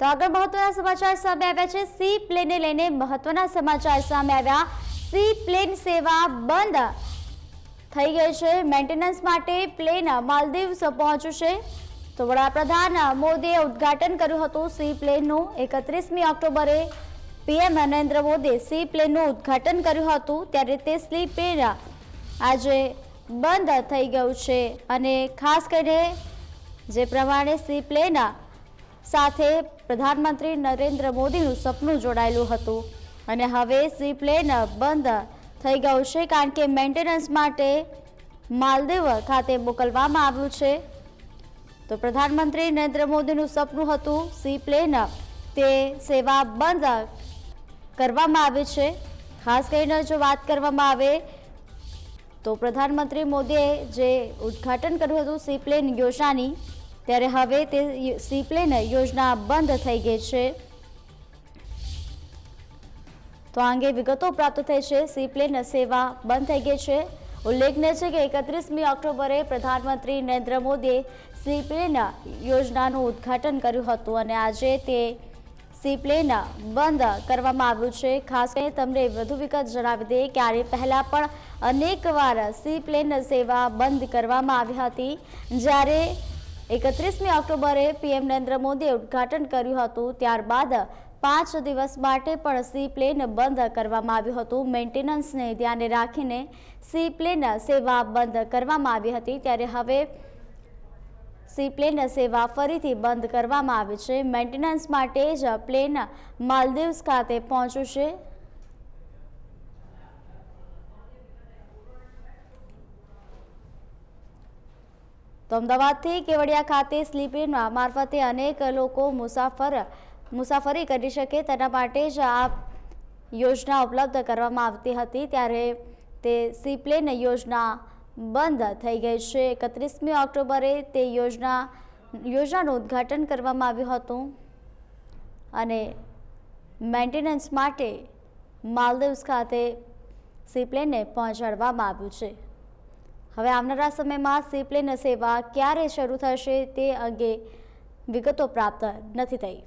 તો આગળ મહત્વના સમાચાર સામે આવ્યા છે. સી પ્લેનને લઈને મહત્વના સમાચાર સામે આવ્યા. સી પ્લેન સેવા બંધ થઈ ગઈ છે. મેન્ટેનન્સ માટે પ્લેન માલદીવ્સ પહોંચ્યું છે. તો વડાપ્રધાન મોદીએ ઉદ્ઘાટન કર્યું હતું સી પ્લેનનું. એકત્રીસમી ઓક્ટોબરે પીએમ નરેન્દ્ર મોદીએ સી પ્લેનનું ઉદ્ઘાટન કર્યું હતું. ત્યારે તે સી પ્લેન આજે બંધ થઈ ગયું છે. અને ખાસ કરીને જે પ્રમાણે સી પ્લેન સાથે પ્રધાનમંત્રી નરેન્દ્ર મોદીનું સપનું જોડાયેલું હતું. અને હવે સી પ્લેન બંધ થઈ ગયું છે કારણ કે મેન્ટેનન્સ માટે માલદીવ ખાતે મોકલવામાં આવ્યું છે. તો પ્રધાનમંત્રી નરેન્દ્ર મોદીનું સપનું હતું સી પ્લેન તે સેવા બંધ કરવામાં આવી છે. ખાસ કરીને જો વાત કરવામાં આવે તો પ્રધાનમંત્રી મોદીએ જે ઉદ્ઘાટન કર્યું હતું સી પ્લેન યોજનાની ત્યારે હવે તે સીપ્લેન યોજના બંધ થઈ ગઈ છે. તો આ અંગે વિગતો પ્રાપ્ત થઈ છે. સીપ્લેન સેવા બંધ થઈ ગઈ છે. ઉલ્લેખનીય છે કે એકત્રીસમી ઓક્ટોબરે પ્રધાનમંત્રી નરેન્દ્ર મોદીએ સીપ્લેન યોજનાનું ઉદ્ઘાટન કર્યું હતું અને આજે તે સીપ્લેન બંધ કરવામાં આવ્યું છે. ખાસ કરીને તમને વધુ વિગત જણાવી દઈએ કે આની પહેલાં પણ અનેકવાર સીપ્લેન સેવા બંધ કરવામાં આવી હતી. જ્યારે એકત્રીસમી ઓક્ટોબરે પીએમ નરેન્દ્ર મોદીએ ઉદ્ઘાટન કર્યું હતું. ત્યારબાદ પાંચ દિવસ માટે પણ સી પ્લેન બંધ કરવામાં આવ્યું હતું. મેન્ટેનન્સને ધ્યાને રાખીને સી પ્લેન સેવા બંધ કરવામાં આવી હતી. ત્યારે હવે સી પ્લેન સેવા ફરીથી બંધ કરવામાં આવી છે. મેન્ટેનન્સ માટે જ પ્લેન માલદીવ્સ ખાતે પહોંચ્યું છે. તો અમદાવાદથી કેવડિયા ખાતે સ્લીપિંગ મારફતે અનેક લોકો મુસાફર મુસાફરી કરી શકે તેના માટે જ આ યોજના ઉપલબ્ધ કરવામાં આવતી હતી ત્યારે તે સીપ્લેન યોજના બંધ થઈ ગઈ છે. એકત્રીસમી ઓક્ટોબરે તે યોજના યોજનાનું ઉદ્ઘાટન કરવામાં આવ્યું હતું અને મેન્ટેનન્સ માટે માલદીવ્સ ખાતે સીપ્લેનને પહોંચાડવામાં આવ્યું છે. હવે આવનારા સમયમાં સીપ્લેન સેવા ક્યારે શરૂ થશે તે અંગે વિગતો પ્રાપ્ત નથી થઈ.